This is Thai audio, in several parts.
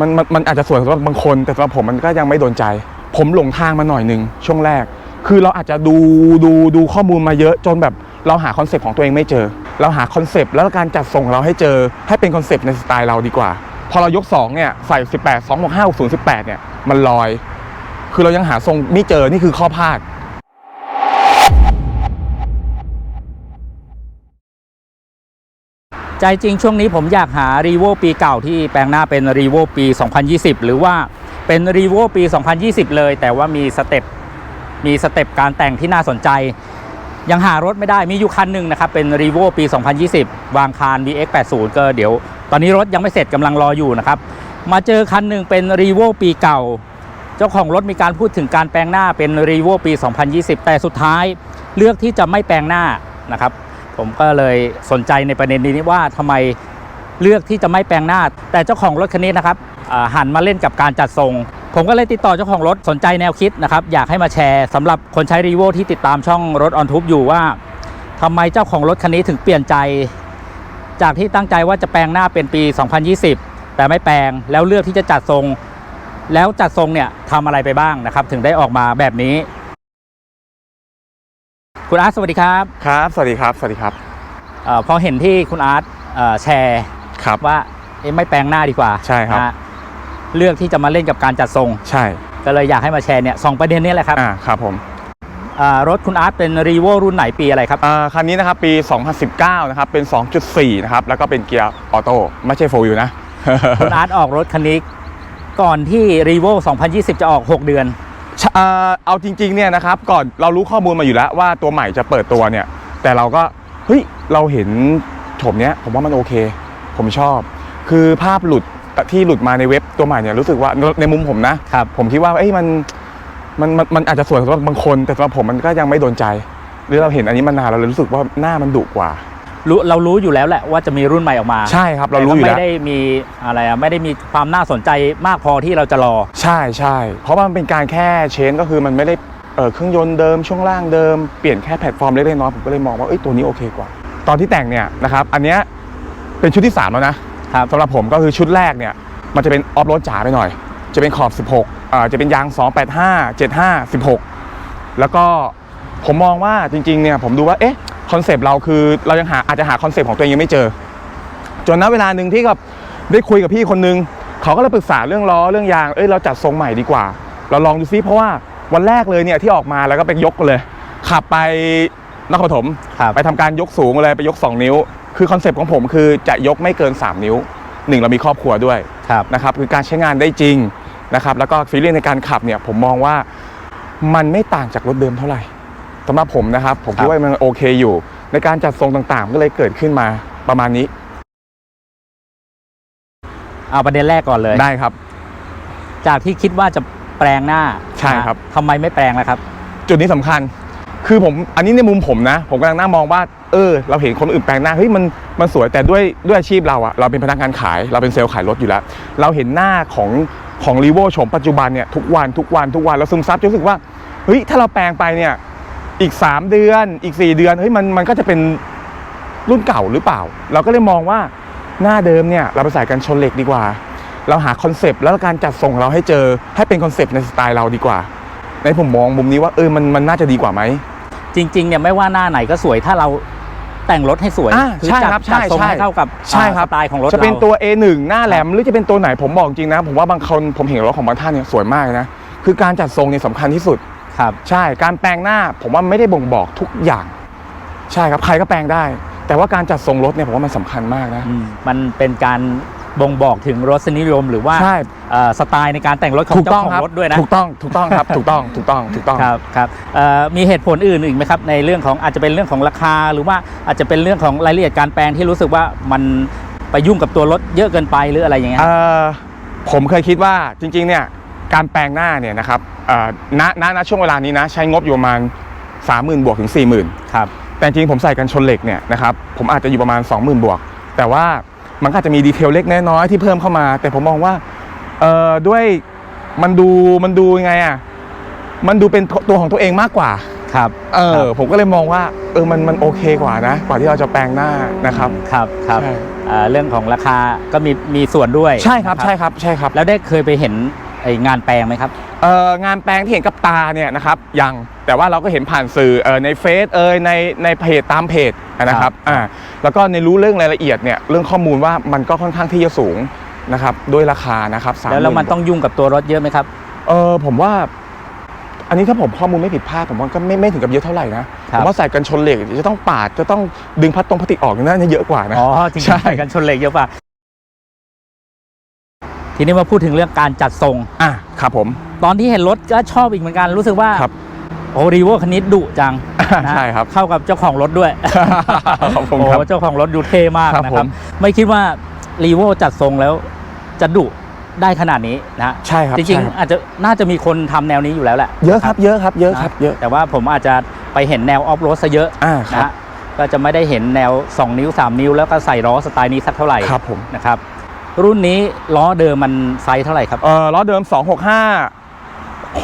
มันมันมันอาจจะสวยสำหรับบางคน แต่สำหรับผมมันก็ยังไม่โดนใจ ผมหลงทางมาหน่อยหนึ่งช่วงแรก คือเราอาจจะดูดูดูข้อมูลมาเยอะจนแบบเราหาคอนเซปต์ของตัวเองไม่เจอ เราหาคอนเซปต์แล้วการจัดส่งเราให้เจอให้เป็นคอนเซปต์ในสไตล์เราดีกว่า พอเรายก2เนี่ยใส่ 18 2 6 5 6 0 18เนี่ยมันลอย คือเรายังหาทรงไม่เจอนี่คือข้อพลาด ใจจริงช่วงนี้ผมอยากหารีโวปีเก่าที่แปลงหน้าเป็นรีโวปี 2020 หรือว่าเป็นรีโวปี 2020 เลย แต่ว่ามีสเต็ปมีสเต็ปการแต่งที่น่าสนใจ ยังหารถไม่ได้มีอยู่คันหนึ่งนะครับ เป็นรีโวปี 2020 วางคาร VX 80 ก็เดี๋ยว ตอนนี้รถยังไม่เสร็จกำลังรออยู่นะครับ มาเจอคันหนึ่งเป็นรีโวปีเก่า เจ้าของรถมีการพูดถึงการแปลงหน้าเป็นรีโวปี 2020 แต่สุดท้ายเลือกที่จะไม่แปลงหน้านะครับ ผมก็เลยสนใจในประเด็นนี้ว่าทำไมเลือกที่จะไม่แปลงหน้า แต่เจ้าของรถคันนี้นะครับหันมาเล่นกับการจัดทรง ผมก็เลยติดต่อเจ้าของรถสนใจแนวคิดนะครับ อยากให้มาแชร์สำหรับคนใช้รีโวที่ติดตามช่องรถออนทูบอยู่ว่าทำไมเจ้าของรถคันนี้ถึงเปลี่ยนใจ จากที่ตั้งใจว่าจะแปลงหน้าเป็นปี 2020 แต่ไม่แปลงแล้วเลือกที่จะจัดทรง แล้วจัดทรงเนี่ยทำอะไรไปบ้างนะครับ ถึงได้ออกมาแบบนี้ คุณอาร์ตสวัสดีครับครับ สวัสดีครับ สวัสดีครับเออพอเห็นที่คุณอาร์ตเอ่อแชร์ครับ ว่าเอ๊ะไม่แปลงหน้าดีกว่าใช่ครับ นะฮะเลือกที่จะมาเล่นกับการจัดทรง ใช่ก็เลยอยากให้มาแชร์เนี่ยสองประเด็นนี้แหละครับอ่าครับผมอ่ารถคุณอาร์ตเป็นรีโวรุ่นไหนปีอะไรครับ อ่าคันนี้นะครับปี 2019 นะครับ เป็น 2.4 นะครับ แล้วก็เป็นเกียร์ออโต้ไม่ใช่โฟวิวนะ คุณอาร์ตออกรถคันนี้ก่อนที่รีโว2020 จะออก 6 เดือน เอ่อเอาจริงๆเนี่ยนะครับก่อนเรารู้ข้อมูลมาอยู่แล้วว่าตัวใหม่จะเปิดตัวเนี่ย แต่เราก็เฮ้ยเราเห็นโฉมเนี้ยผมว่ามันโอเค ผมชอบ คือภาพหลุดที่หลุดมาในเว็บตัวใหม่เนี่ยรู้สึกว่าในมุมผมนะครับผมคิดว่าเอ้ยมันมันมันมันอาจจะสวยสำหรับบางคน แต่สำหรับผมมันก็ยังไม่โดนใจ หรือเราเห็นอันนี้มานานเราเลยรู้สึกว่าหน้ามันดุกว่า รู้เรารู้อยู่แล้วแหละว่าจะมีรุ่นใหม่ออกมาใช่ครับเรารู้อยู่ต่แล้วก็ไม่ได้มีอะไรอะไม่ได้มีความน่าสนใจมากพอที่เราจะรอ ใช่ใช่เพราะว่ามันเป็นการแค่เชนก็คือมันไม่ได้เอ่อเครื่องยนต์เดิมช่วงล่างเดิมเปลี่ยนแค่แพลตฟอร์มเล็กๆน้อยๆผมก็เลยมองว่าเอ้ยตัวนี้โอเคกว่า ตอนที่แต่งเนี่ยนะครับอันเนี้ยเป็นชุดที่ 3 แล้วนะครับสำหรับผมก็คือชุดแรกเนี่ยมันจะเป็นออฟโรดจ๋าไปหน่อย จะเป็นขอบ 16อ่าจะเป็นยาง 285 75 16 แล้วก็ผมมองว่าจริงๆเนี่ยผมดูว่าเอ๊ะ คอนเซปต์เราคือเรายังหาอาจจะหาคอนเซปต์ของตัวเองยังไม่เจอ จนณเวลาหนึ่งที่กับได้คุยกับพี่คนนึงเขาก็เลยปรึกษาเรื่องล้อเรื่องยางเอ้ยเราจัดทรงใหม่ดีกว่า เราลองดูซิเพราะว่าวันแรกเลยเนี่ยที่ออกมาแล้วก็ไปยกกันเลย ขับไปนครปฐมครับไปทำการยกสูงเลยไปยก 2 นิ้ว คือคอนเซปต์ของผมคือจะยกไม่เกิน 3 นิ้วหนึ่งเรามีครอบครัวด้วยครับนะครับคือการใช้งานได้จริงนะครับแล้วก็ฟีลลิ่งในการขับเนี่ยผมมองว่ามันไม่ต่างจากรถเดิมเท่าไหร่ สำหรับผมนะครับ ผมคิดว่ามันโอเคอยู่ ในการจัดทรงต่างๆ ก็เลยเกิดขึ้นมาประมาณนี้เอาประเด็นแรกก่อนเลย ได้ครับ จากที่คิดว่าจะแปลงหน้าใช่ครับทำไมไม่แปลงล่ะครับ จุดนี้สำคัญ คือผมอันนี้ในมุมผมนะ ผมกำลังนั่งมองว่า เออ เราเห็นคนอื่นแปลงหน้าเฮ้ยมันมันสวยแต่ด้วยด้วยอาชีพเราอะเราเป็นพนักงานขาย เราเป็นเซลล์ขายรถอยู่แล้ว เราเห็นหน้าของของรีโวโฉมปัจจุบันเนี่ยทุกวันทุกวันทุกวันเราซึมซับจนรู้สึกว่าเฮ้ยถ้าเราแปลงไปเนี่ย อีก 3 เดือนอีก 4 เดือนเฮ้ยมันมันก็จะเป็นรุ่นเก่าหรือเปล่า เราก็เลยมองว่าหน้าเดิมเนี่ยเราไปใส่กันชนเหล็กดีกว่า เราหาคอนเซปต์แล้วการจัดส่งเราให้เจอให้เป็นคอนเซปต์ในสไตล์เราดีกว่า ในผมมองมุมนี้ว่าเออมันมันน่าจะดีกว่าไหมจริงๆเนี่ยไม่ว่าหน้าไหนก็สวยถ้าเราแต่งรถให้สวยอ่าคืใช่จัดครับจัดใช่ทรงใช่ให้เข้ากับใช่ครับสไตล์ของรถจะเป็นราตัว A1 หน้าแหลมหรือจะเป็นตัวไหนผมบอกจริงนะ ผมว่าบางคนผมเห็นรถของบางท่านเนี่ยสวยมากนะคือการจัดทรงเนี่ยสำคัญที่สุด ครับ ใช่การแปลงหน้าผมว่าไม่ได้บ่งบอกทุกอย่าง ใช่ครับใครก็แปลงได้ แต่ว่าการจัดทรงรถเนี่ยผมว่ามันสำคัญมากนะอืมมันเป็นการบ่งบอกถึงรสนิยมหรือว่าใช่ เอ่อสไตล์ในการแต่งรถของถูกเจ้าต้องของครับรถด้วยนะถูกต้องถูกต้องครับ ถูกต้องถูกต้องถูกต้อง ครับครับเอ่อมีเหตุผลอื่นอีกไหมครับ ในเรื่องของอาจจะเป็นเรื่องของราคา หรือว่าอาจจะเป็นเรื่องของรายละเอียดการแปลงที่รู้สึกว่ามันไปยุ่งกับตัวรถเยอะเกินไปหรืออะไรอย่างเงี้ย เอ่อผมเคยคิดว่าจริงๆเนี่ย การแปลงหน้าเนี่ยนะครับเอ่อณณณช่วงเวลานี้นะใช้งบอยู่ประมาณ 30,000 บวกถึง 40,000ครับแต่จริงๆผมใส่กันชนเหล็กเนี่ยนะครับผมอาจจะอยู่ประมาณ 20,000 บวก แต่ว่ามันก็อาจจะมีดีเทลเล็กน้อยๆที่เพิ่มเข้ามา แต่ผมมองว่าเอ่อด้วยมันดูมันดูยังไงอะมันดูเป็นตัวของตัวเองมากกว่าครับเอครัอบผมก็เลยมองว่าเออมันมันโอเคกว่านะ กว่าที่เราจะแปลงหน้านะครับครับครับใช่อ่าเรื่องของราคาก็มีมีส่วนด้วยใช่ครับนะใช่ครับใช่ครับ แล้วได้เคยไปเห็น ไองานแปลงไหมครับ เอ่องานแปลงที่เห็นกับตาเนี่ยนะครับยังแต่ว่าเราก็เห็นผ่านสื่อเออในเฟซเอยในในเพจตามเพจนะคครัรับบอ่าแล้วก็ในรู้เรื่องรายละเอียดเนี่ยเรื่องข้อมูลว่ามันก็ค่อนข้างที่จะสูงนะครับด้วยราคานะครับ30,000แล้วแล้วมันต้องยุ่งกับตัวรถเยอะไหมครับเออผมว่า อันนี้ถ้าผมข้อมูลไม่ผิดพลาดผมว่าก็ไม่ไม่ถึงกับเยอะเท่าไหร่นะครัผบมว่าใส่กันชนเหล็กจะต้องปาดจะต้องดึงพัดตรงพลาสติกออกน่าจะเยอะกว่านะอ๋อจริงๆใช่ใส่กันชนเหล็กเยอะป่ะ ทีนี้มาพูดถึงเรื่องการจัดทรง อะครับผม ตอนที่เห็นรถก็ชอบอีกเหมือนกันรู้สึกว่าครับ โอ้รีโวคันนี้ดุจังนะใช่ครับเข้ากับเจ้าของรถด้วยขอบคุณโอ้ครับเจ้าของรถดูเท่มากครับนะผครับมไม่คิดว่ารีโวจัดทรงแล้วจะดุได้ขนาดนี้นะใช่ครับจริงใช่คบๆอาจจะน่าจะมีคนทำแนวนี้อยู่แล้วแหละเยอะครับเยอะครับเยอะครับเยอะแต่ว่าผมอาจจะไปเห็นแนวออฟโรดซะเยอะอ่าคนะรับฮะก็จะไม่ได้เห็นแนว 2 นิ้ว 3 นิ้วแล้วก็ใส่ล้อสไตล์นี้สักเท่าไหร่ครับผมนะครับ รุ่นนี้ล้อเดิมมันไซส์เท่าไหร่ครับ เอ่อล้อเดิม 265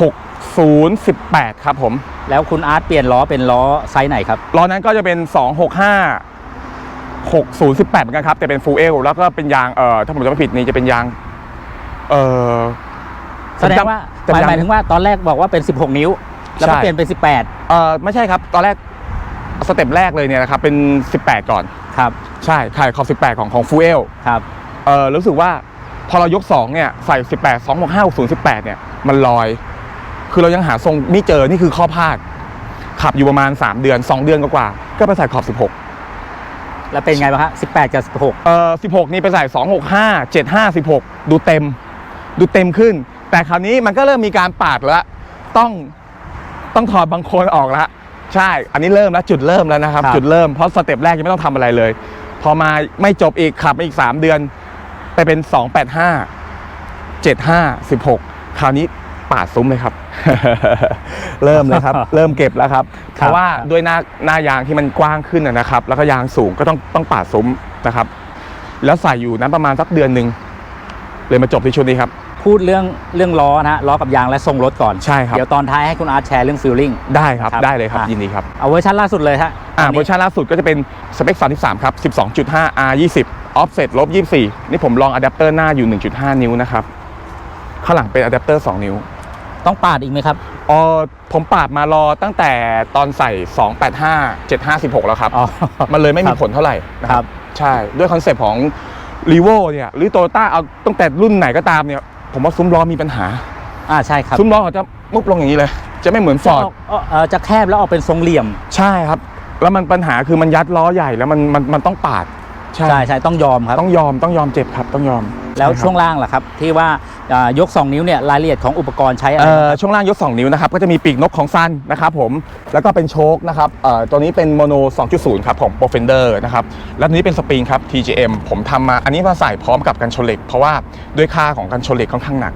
6018 ครับผม แล้วคุณอาร์ตเปลี่ยนล้อเป็นล้อไซส์ไหนครับ ล้อนั้นก็จะเป็น 265 6018 เหมือนกันครับ แต่เป็น full L แล้วก็เป็นยางเอ่อถ้าผมจำไม่ผิดนี่จะเป็นยาง เอ่อแสดงว่าจำหมายจำหมายถึงว่าตอนแรกบอกว่าเป็น 16 นิ้ว แล้วก็ใช่เปลี่ยนเป็นเอ่อไม่ใช่ครับ ตอนแรกสเต็ปแรกเลยเนี่ยนะครับเป็น 18 ก่อน18ครับ ใช่ขายขอบ 18 ของของ full L ครับ เออรู้สึกว่าพอเรายก 2 เนี่ย ใส่ 18 2 6 5 6 0 18 เนี่ย มันลอย คือเรายังหาทรงไม่เจอ นี่คือข้อพลาด ขับอยู่ประมาณ 3 เดือน 2 เดือนกว่าๆก็ไปใส่ขอบ 16 แล้วเป็นไงบ้างฮะ18 กับ 16 เออ16 นี่ไปใส่ 265 75 16 ดูเต็ม ดูเต็มขึ้น แต่คราวนี้มันก็เริ่มมีการปาดแล้ว ต้องต้องถอดบางโคนออกแล้วใช่ อันนี้เริ่มแล้วจุดเริ่มแล้วนะครับครับจุดเริ่ม เพราะสเต็ปแรกยังไม่ต้องทำอะไรเลย พอมาไม่จบอีกขับมาอีก 3 เดือน ไปเป็น 285 75 16 คราวนี้ปาดซุ้มเลยครับ เริ่มเลยครับ เริ่มเก็บแล้วครับ เพราะว่าด้วยหน้าหน้ายางที่มันกว้างขึ้นนะนะครับ แล้วก็ยางสูงก็ต้องต้องปาดซุ้มนะครับ แล้วใส่อยู่นั้นประมาณสักเดือนหนึ่งเลยมาจบที่ชุดนี้ครับพูดเรื่องเรื่องล้อนะฮะล้อกับยางและทรงรถก่อนใช่ครับเดี๋ยวตอนท้ายให้คุณอาร์ตแชร์เรื่องฟิลลิ่งได้ครับครับได้เลยครับอะยินดีครับเอาเวอร์ชันล่าสุดเลยฮะอ่าตนเวนี้อร์ชันล่าสุดก็จะเป็นสเปค33ครับ12.5 R 20 offset ลบ24 นี่ผมลองอะแดปเตอร์หน้าอยู่ 1.5 นิ้วนะครับ ข้างหลังเป็นอะแดปเตอร์ 2 นิ้วต้องปาดอีกไหมครับอ๋อผมปาดมารอตั้งแต่ตอนใส่ 285 75 16แล้วครับอ๋อมันเลยไม่คมีรับผลเท่าไหร่นะคครัรับบใช่ด้วยคอนเซปต์ของ r ีโวเนี่ยหรือโตโยต้าเอาตั้งแต่รุ่นไหนก็ตามเนี่ย ผมว่าซุ้มล้อมีปัญหา อ่าใช่ครับ ซุ้มล้อเขาจะมุบลงอย่างนี้เลย จะไม่เหมือนฟจะอร์ดออกเอ่อเอ่อจะแคบแล้วออกเป็นทรงเหลี่ยม ใช่ครับ แล้วมันปัญหาคือมันยัดล้อใหญ่แล้วมันมันมันต้องปาด ใช่ใช่ต้องยอมครับ ต้องยอมต้องยอมเจ็บครับต้องยอมแล้วใครับช่วงล่างล่ะครับ ที่ว่าอ่ายก 2 นิ้วเนี่ยรายละเอียดของอุปกรณ์ใช้อะไรเอ่อบ้างครับช่วงล่างยก 2 นิ้วนะครับก็จะมีปีกนกของซันนะครับผมแล้วก็เป็นโชคนะครับเอ่อตัวนี้เป็นโมโน 2.0 ครับผม Profender นะครับแล้วตัวนี้เป็นสปริงครับ TGM ผมทำมาอันนี้มาใส่พร้อมกับกันชนเหล็ก เพราะว่าด้วยค่าของกันชนเหล็กค่อนข้างหนัก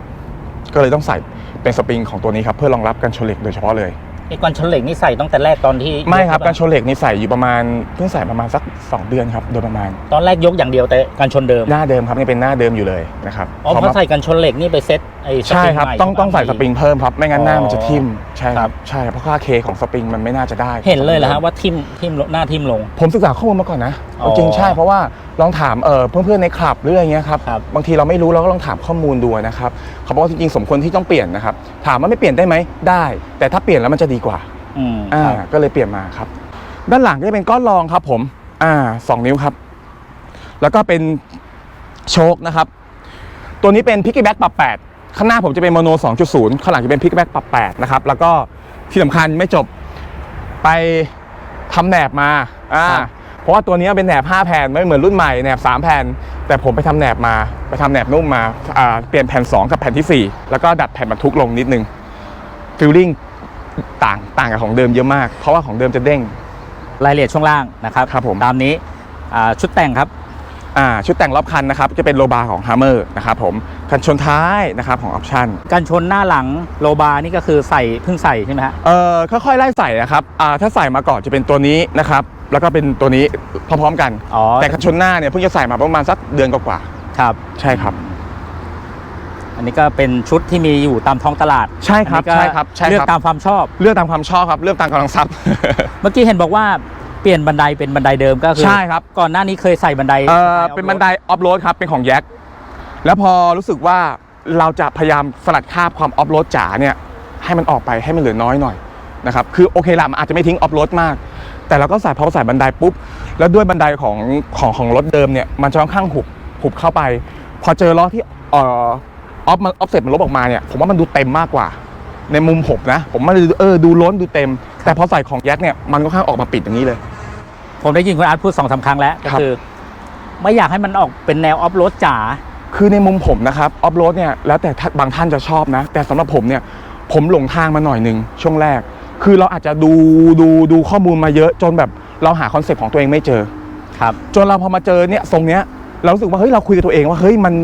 ก็เลยต้องใส่เป็นสปริงของตัวนี้ครับเพื่อรองรับกันชนเหล็กโดยเฉพาะเลย ไอ้ก้อนชนเหล็กนี่ใส่ตั้งแต่แรกตอนที่ไม่ครับยกันชนเหล็กนี่ใส่อยู่ประมาณเพิ่งใส่ประมาณสัก 2 เดือนครับโดยประมาณ ตอนแรกยกอย่างเดียวแต่การชนเดิมหน้าเดิมครับนี่เป็นหน้าเดิมอยู่เลยนะครับอ๋อพอเพราะมาใส่กันชนเหล็กนี่ไปเซ็ต ไอ้สปใช่ริงครับใหม่ต้องต้องใส่สปริงเพิ่มครับ ไม่งั้นหน้ามันจะทิ่มใช่คครัรับบใช่เพราะค่าเคของสปริงมันไม่น่าจะได้เห็นเลยเหรอฮะว่าทิมทิมลงหน้าทิมลง ผมศึกษาข้อมูลมาก่อนนะอ๋อจริงๆใช่เพราะว่าลองถามเออเพื่อนๆในคลับหรืออะไรเงี้ยครับครับ บางทีเราไม่รู้เราก็ลองถามข้อมูลดูนะครับเขาบอกว่าจริงๆสมควรที่ต้องเปลี่ยนนะครับถามว่าไม่เปลี่ยนได้ไหมได้ แต่ถ้าเปลี่ยนแล้วมันจะดีกว่า อืมอ่าครับก็เลยเปลี่ยนมาครับ ด้านหลังก็จะเป็นก้อนรองครับผม อ่าสองนิ้วครับ แล้วก็เป็นโชคนะครับ ตัวนี้เป็นพิก y แบ็กปรับ8 ข้างหน้าผมจะเป็นโมโน 2.0 ข้างหลังจะเป็นพิก y แบ็กปรับ8นะครับ แล้วก็ที่สำคัญไม่จบไปทำแหนบมาอ่าครับเพราะว่าตัวนี้เป็นแหนบ 5 แผ่นไม่เหมือนรุ่นใหม่แหนบ 3 แผ่น แต่ผมไปทำแหนบมา ไปทำแหนบนุ่มมาอ่าเปลี่ยนแผ่น 2 กับแผ่นทีสี่ 4 แล้วก็ดัดแผ่นบรรทุกลงนิดนึงฟิลลิ่งต่างต่างกับของเดิมเยอะมาก เพราะว่าของเดิมจะเด้งรายละเอียดช่วงล่างนะครับครับผมตามนี้อ่าชุดแต่งครับอ่า ชุดแต่งรอบคันนะครับจะเป็นโลบาของ Hammer นะครับผมกันชนท้ายนะครับของออปชั่นกันชนหน้าหลังโลบาร์นี่ก็คือใส่เพิ่งใส่ใช่ไหมฮะเอ่อค่อยๆไล่ใส่นะครับอ่าถ้าใส่มาก่อนจะเป็นตัวนี้นะครับแล้วก็เป็นตัวนี้พร้อมๆกัน อ๋อแต่กันชนหน้าเนี่ยเพิ่งจะใส่มาประมาณสักเดือนกว่าครับ ๆใช่ครับ อันนี้ก็เป็นชุดที่มีอยู่ตามท้องตลาดใช่ครับอันนี้ก็ใช่ครับใช่เลือคกรับตามความชอบ เลือกตามความชอบครับเลือกตามกำลังทรัพย์ เมื่อกี้เห็นบอกว่า เปลี่ยนบันไดเป็นบันไดเดิมก็คือใช่ครับ ก่อนหน้านี้เคยใส่บันไดเออเป็นบันไดออฟโรดครับเป็นของแย็กแล้วพอรู้สึกว่าเราจะพยายามสลัดคราบความออฟโรดจ๋าเนี่ยให้มันออกไปให้มันเหลือน้อยหน่อยนะครับคือโอเคละมันอาจจะไม่ทิ้งออฟโรดมาก แต่เราก็ใส่พอใส่บันไดปุ๊บ แล้วด้วยบันไดของของของรถเดิมเนี่ยมันจะค่อนข้างหุบหุบเข้าไป พอเจอล้อที่เอ่อออฟมันออฟเซ็ตมันลบออกมาเนี่ยผมว่ามันดูเต็มมากกว่า ในมุมผมนะ ผมมันเออดูล้นดูเต็ม แต่พอใส่ของแย็กเนี่ยมันก็ข้างออกมาปิดอย่างนี้เลย ผมได้ยินคุณอาร์ตพูดสองสามครั้งแล้วก็ครับคือ ไม่อยากให้มันออกเป็นแนวออฟโรดจ๋าคือในมุมผมนะครับออฟโรดเนี่ยแล้วแต่ท่านบางท่านจะชอบนะ แต่สำหรับผมเนี่ย ผมหลงทางมาหน่อยหนึ่งช่วงแรก คือเราอาจจะดูดูดูข้อมูลมาเยอะ จนแบบเราหาคอนเซ็ปต์ของตัวเองไม่เจอครับ จนเราพอมาเจอเนี่ยทรงเนี้ยเรารู้สึกว่าเฮ้ยเราคุยกับตัวเองว่าเฮ้ยมัน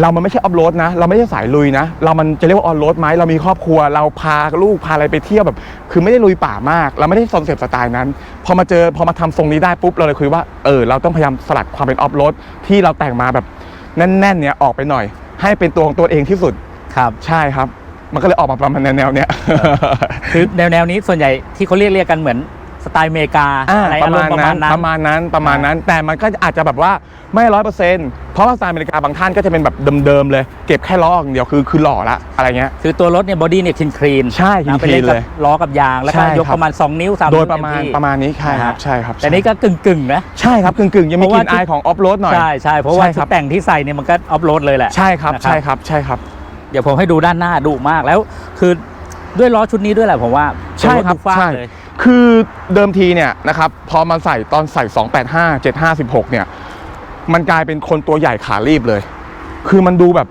เรามันไม่ใช่ออฟโรดนะ เราไม่ใช่สายลุยนะ เรามันจะเรียกว่าออนโรดไหมเรามีครอบครัว เราพาลูกพาอะไรไปเที่ยวแบบ คือไม่ได้ลุยป่ามาก เราไม่ได้คอนเซปต์สไตล์นั้น พอมาเจอพอมาทำทรงนี้ได้ปุ๊บ เราเลยคุยว่า เออ เราต้องพยายามสลัดความเป็นออฟโรดที่เราแต่งมาแบบแน่นๆเนี่ยออกไปหน่อย ให้เป็นตัวของตัวเองที่สุด ครับ ใช่ครับ มันก็เลยออกมาประมาณแนวๆเนี้ย คือแนวแนวนี้ส่วนใหญ่ที่เขาเรียกเรียกกันเหมือน สไตล์อเมริกาอ่าอะไรปอาระรมามณณ์ประนั้มาณนนั้น ประมาณนั้นประมาณนั้น แต่มันก็อาจจะแบบว่าไม่ร้อยเปอร์เซ็นต์เพราะว่าสไตล์อเมริกาบางท่านก็จะเป็นแบบเดิมๆเลย เก็บแค่ล้ออย่างเดียวคือคือหล่อละอะไรเงี้ย คือตัวรถเนี่ยบอดี้เนี่ยคลีนคลีนใช่ clean ไปเล่น clean กัเลยล้อกับยาง แล้วก็ใช่ยกครับ ประมาณ 2 นิ้ว3โดนิ้ยวประมาณเต็ที่ประมาณนี้ใช่ครับนะฮะใช่ครับแต่นี่ก็กึ่งกึ่งๆนะ ใช่ครับกึ่งๆยังมีเพกราะว่าลิ่นอายของออฟโรดหน่อย ใช่ใช่เพราะว่าใช่คชุรัดบแต่งที่ใส่เนี่ยมันก็ออฟโรดเลยแหละ ใช่ครับนะครับ ใช่ครับใช่ครับ เดี๋ยวผมให้ดูด้านหน้าดุมากแล้ว คือ ด้วยล้อชุดนี้ด้วยแหละผมว่าใช่ครับดูฟ้าใช่เลยคือเดิมทีเนี่ยนะครับพอมาใส่ตอนใส่ 285 75 16 เนี่ย มันกลายเป็นคนตัวใหญ่ขารีบเลย คือมันดูแบบ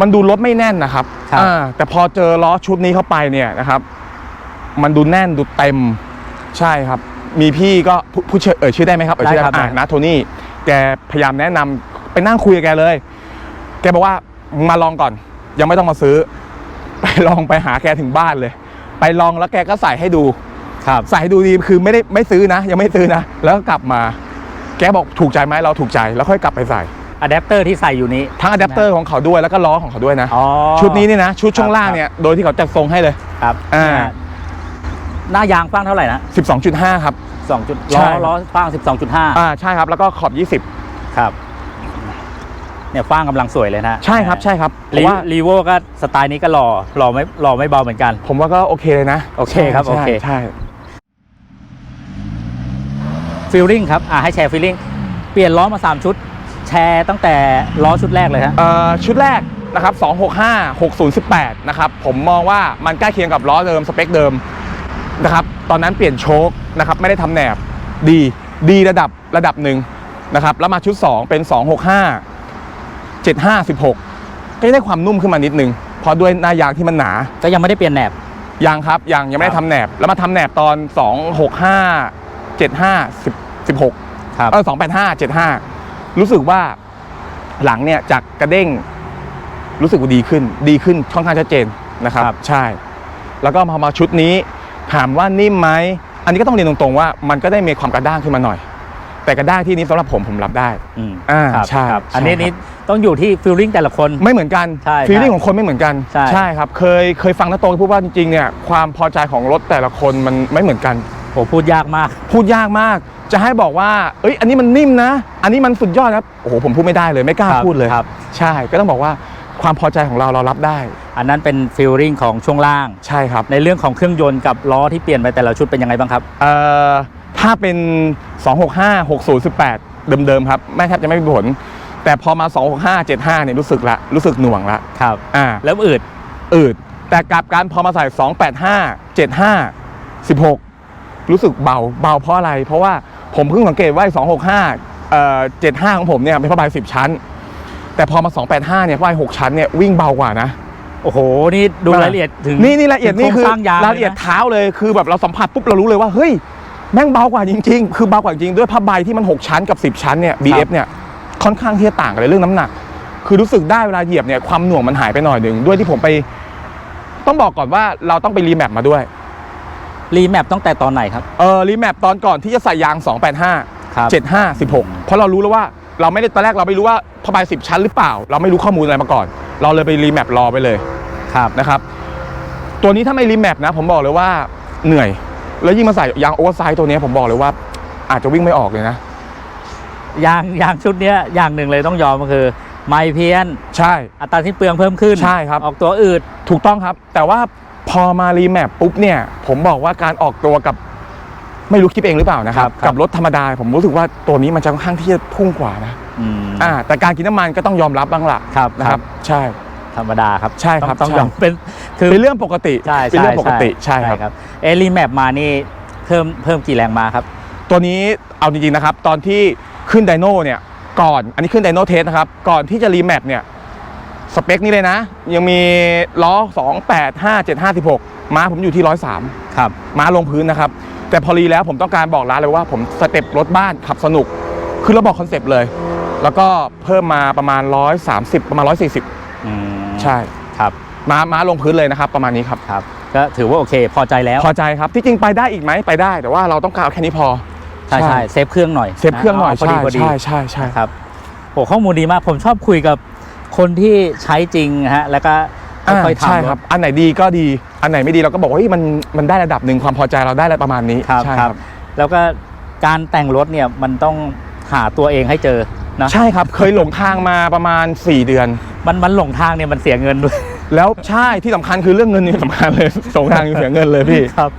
มันดูรถไม่แน่นนะครับครับอ่าแต่พอเจอล้อชุดนี้เข้าไปเนี่ยนะครับ มันดูแน่นดูเต็มใช่ครับ มีพี่ก็ผู้ผู้เชื่อเอ่ยชื่อได้ไหมครับเอ่ยชื่อได้ครับอ่าได้นะโทนี่แกพยายามแนะนำไปนั่งคุยกับแกเลย แกบอกว่ามาลองก่อน ยังไม่ต้องมาซื้อ ไปลองไปหาแกถึงบ้านเลย ไปลองแล้วแกก็ใส่ให้ดูครับใส่ให้ดูดีคือไม่ได้ไม่ซื้อนะ ยังไม่ซื้อนะ แล้วก็กลับมาแกบอกถูกใจไหมเราถูกใจแล้วค่อยกลับไปใส่อะแดปเตอร์ที่ใส่อยู่นี้ทั้งอะแดปเตอร์ของเขาด้วยแล้วก็ล้อของเขาด้วยนะอ๋อชุดนี้นี่นะชุดช่วงครับล่างเนี่ยโดยที่เขาจัดทรงให้เลยครับอ่าเนี่ยหน้ายางฟ้างเท่าไหร่นะ12.5 ครับสองจุดใช่ล้อล้อฟ้าง 12.5อ่าใช่ครับแล้วก็ขอบครับ เนี่ยฟ้างกำลังสวยเลยนะ20ใช่ครับใช่ครับเพรีราะว่ารีโวก็สไตล์นี้ก็หล่อหล่อไม่หล่อไม่เบาเหมือนกัน ผมว่าก็โอเคเลยนะโอเคครับใช่โอเค ใช่ ฟีลลิ่งครับอ่าให้แชร์ฟีลลิ่งเปลี่ยนล้อมา 3 ชุด แชร์ตั้งแต่ล้อชุดแรกเลยฮะ เอ่อชุดแรกนะครับ 265 6018 นะครับ ผมมองว่ามันใกล้เคียงกับล้อเดิม สเปคเดิมนะครับ ตอนนั้นเปลี่ยนโชคนะครับ ไม่ได้ทำแหนบดี ดีระดับระดับหนึ่งนะครับ แล้วมาชุด 2 เป็น 265 75 16 ก็ได้ความนุ่มขึ้นมานิดนึงเพราะด้วยหน้ายางที่มันหนา ก็ยังไม่ได้เปลี่ยนแหนบยางครับยังยังไม่ได้ทำแหนบ แล้วมาทำแหนบตอน 265 75 10 16ครับ เออสองแปดห้าเจ็ดห้ารู้สึกว่าหลังเนี่ยจากกระเด้งรู้สึกว่าดีขึ้น ดีขึ้นค่อนข้างชัดเจนนะครับ ครับ ใช่ แล้วก็พอมาชุดนี้ ถามว่านิ่มไหมอันนี้ก็ต้องเรียนตรงๆว่ามันก็ได้มีความกระด้างขึ้นมาหน่อย แต่กระด้างที่นี้สำหรับผมผมรับได้ อืมอ่าครับใช่ครับใช่อันนี้ครับ นี่ ต้องอยู่ที่ฟีลลิ่งแต่ละคน ไม่เหมือนกันใช่ฟีลลิ่งใช่ของคนไม่เหมือนกันใช่ ครับเคยเคยฟังนักโตพูดว่าจริงๆเนี่ยความพอใจของรถแต่ละคนมันไม่เหมือนกันโหพูดยากมาก พูดยากมาก จะให้บอกว่า เอ้ย อันนี้มันนิ่มนะ อันนี้มันสุดยอดนะโอ้โหผมพูดไม่ได้เลยไม่กล้าครับพูดเลยครับ ใช่ก็ต้องบอกว่าความพอใจของเราเรารับได้ อันนั้นเป็นฟีลลิ่งของช่วงล่าง ใช่ครับในเรื่องของเครื่องยนต์กับล้อที่เปลี่ยนไปแต่ละชุดเป็นยังไงบ้างครับ เอ่อถ้าเป็น 265 60 18 เดิมๆครับ ไม่แทบจะไม่มีผล แต่พอมา 265 75เนี่ยรู้สึกละรู้สึกหน่วงละครับอ่าแล้วอืดอืดแต่กลับการพอมาใส่ 285 75 16 รู้สึกเบาเบาเพราะอะไร เพราะว่าผมเพิ่งสังเกตว่าไอ้265เอ่อ75 ของผมเนี่ยเป็นผ้าใบ10 ชั้น แต่พอมา 285 เนี่ยผ้าใบ6ชั้นเนี่ยวิ่งเบากว่านะโอ้โห นี่ดูรายละเอียดถึงนี่นี่ละเอียดถึงนี่คือโครงสร้างยางรายละเอียดลนะเท้าเลยคือแบบเราสัมผัสปุ๊บเรารู้เลยว่าเฮ้ยแม่งเบากว่าจริง ๆ คือเบากว่าจริงด้วยผ้าใบที่มัน 6 ชั้นกับ 10 ชั้นเนี่ย BF เนี่ย ค่อนข้างที่จะต่างกันเลยเรื่องน้ำหนัก คือรู้สึกได้เวลาเหยียบเนี่ยความหน่วงมันหายไปหน่อยหนึ่งด้วยที่ผมไป ต้องบอกก่อนว่าเราต้องไปรีแมปมาด้วยรีแมปตั้งแต่ตอนไหนครับเออรีแมปตอนก่อนที่จะใส่ยาง 285ครับ75 16 เพราะเรารู้แล้วว่าเราไม่ได้ตอนแรกเราไม่รู้ว่าผ้าใบ10 ชั้นหรือเปล่า เราไม่รู้ข้อมูลอะไรมาก่อน เราเลยไปรีแมปรอไปเลยครับนะครับ ตัวนี้ถ้าไม่รีแมปนะ ผมบอกเลยว่าเหนื่อย แล้วยิ่งมาใส่ยางโอเวอร์ไซส์ตัวนี้ผมบอกเลยว่า อาจจะวิ่งไม่ออกเลยนะ ยางยางชุดเนี้ยอย่างหนึ่งเลยต้องยอมก็คือ ไม่เพี้ยน ใช่ อัตราสิ้นเปลืองเพิ่มขึ้นใช่ครับ ออกตัวอืดถูกต้องครับ แต่ว่าพอมารีแมปปุ๊บเนี่ยผมบอกว่าการออกตัวกับไม่รู้คิดเองหรือเปล่านะครับ ครับ กับรถธรรมดา ผมรู้สึกว่าตัวนี้มันจะค่อนข้างที่จะพุ่งกว่านะอืมอ่าแต่การกินน้ำมันก็ต้องยอมรับบ้างล่ะครับนะคครัรับบ ใช่ ธรรมดาครับใช่ครับต้องต้องใช่ ยอมเป็นคือเป็นเรื่องปกติใช่เป็นใช่เรื่องปกติใช่ครับ เอลีแมปมานี่เพิ่มเพิ่มกี่แรงม้าครับ ตัวนี้เอาจริงๆนะครับ ตอนที่ ขึ้นไดโน่เนี่ยก่อนอันนี้ขึ้นไดโน่เทสนะครับ ก่อนที่จะรีแมปเนี่ยสเปคนี้เลยนะ ยังมีล้อ 2 8 5 7 5 16 ม้าผมอยู่ที่ 103 ครับ ม้าลงพื้นนะครับ แต่พอรีแล้วผมต้องการบอกร้านเลยว่าผมสเต็ปรถบ้านขับสนุก คือเราบอกคอนเซปต์เลย แล้วก็เพิ่มมาประมาณ 130 ประมาณ 140อืมใช่ครับม้าม้าลงพื้นเลยนะครับ ประมาณนี้ครับครับ ก็ถือว่าโอเค พอใจแล้วพอใจครับที่จริงไปได้อีกไหมไปได้ แต่ว่าเราต้องการเอาแค่นี้พอ ใช่ใช่เซฟเครื่องหน่อยเซฟเครื่องหน่อยพอใช่ดีพอดีใช่ใช่ใช่ครับโอ้ข้อมูลดีมากผมชอบคุยกับคนที่ใช้จริงนะฮะแล้วก็อ่าค่อยๆใช่ทำครับ อันไหนดีก็ดี อันไหนไม่ดีเราก็บอกว่าเฮ้ยมันมันได้ระดับหนึ่งความพอใจเราได้อะไรประมาณนี้ครับใช่ครับ แล้วก็การแต่งรถเนี่ยมันต้องหาตัวเองให้เจอนะใช่ครับ เคยหลงทางมาประมาณ 4 เดือน มันมันหลงทางเนี่ยมันเสียเงินด้วย แล้วใช่ที่สำคัญคือเรื่องเงินนี่สำคัญเลยหลงทางเสียเงินเลยพี่ครับ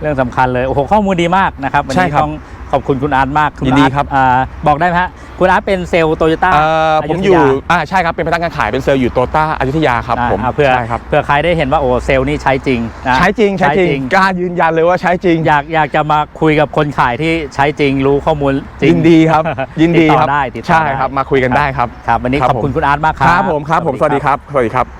เรื่องสำคัญเลยโอ้โหข้อมูลดีมากนะครับวันใช่นี้ครับต้องขอบคุณคุณอาร์ตมากณยินดีอาร์ตครับอ่าบอกได้ไหมฮะคุณอาร์ตเป็นเซลล์โตโยต้าเอ่อผมอยู่อ่าใช่ครับเป็นพนักงานขายเป็นเซลล์อยู่โตต้าอยุธยาครับผมเพื่อใช่ครับเพื่อใครได้เห็นว่าโอ้เซลล์นี่ใช้จริงนะใช้จริงใช้จริงกล้ายืนยันเลยว่าใช้จริง อยากอยากจะมาคุยกับคนขายที่ใช้จริงรู้ข้อมูลจริงยินดีครับ ยินดีติดต่อครับได้ติดต่อใช่ได้ครับมาคุยกันได้ครับครับวันนี้ครับขอบคุณผมคุณอาร์ตมากครับครับผมครับผมสวัสดีครับสวัสดีครับ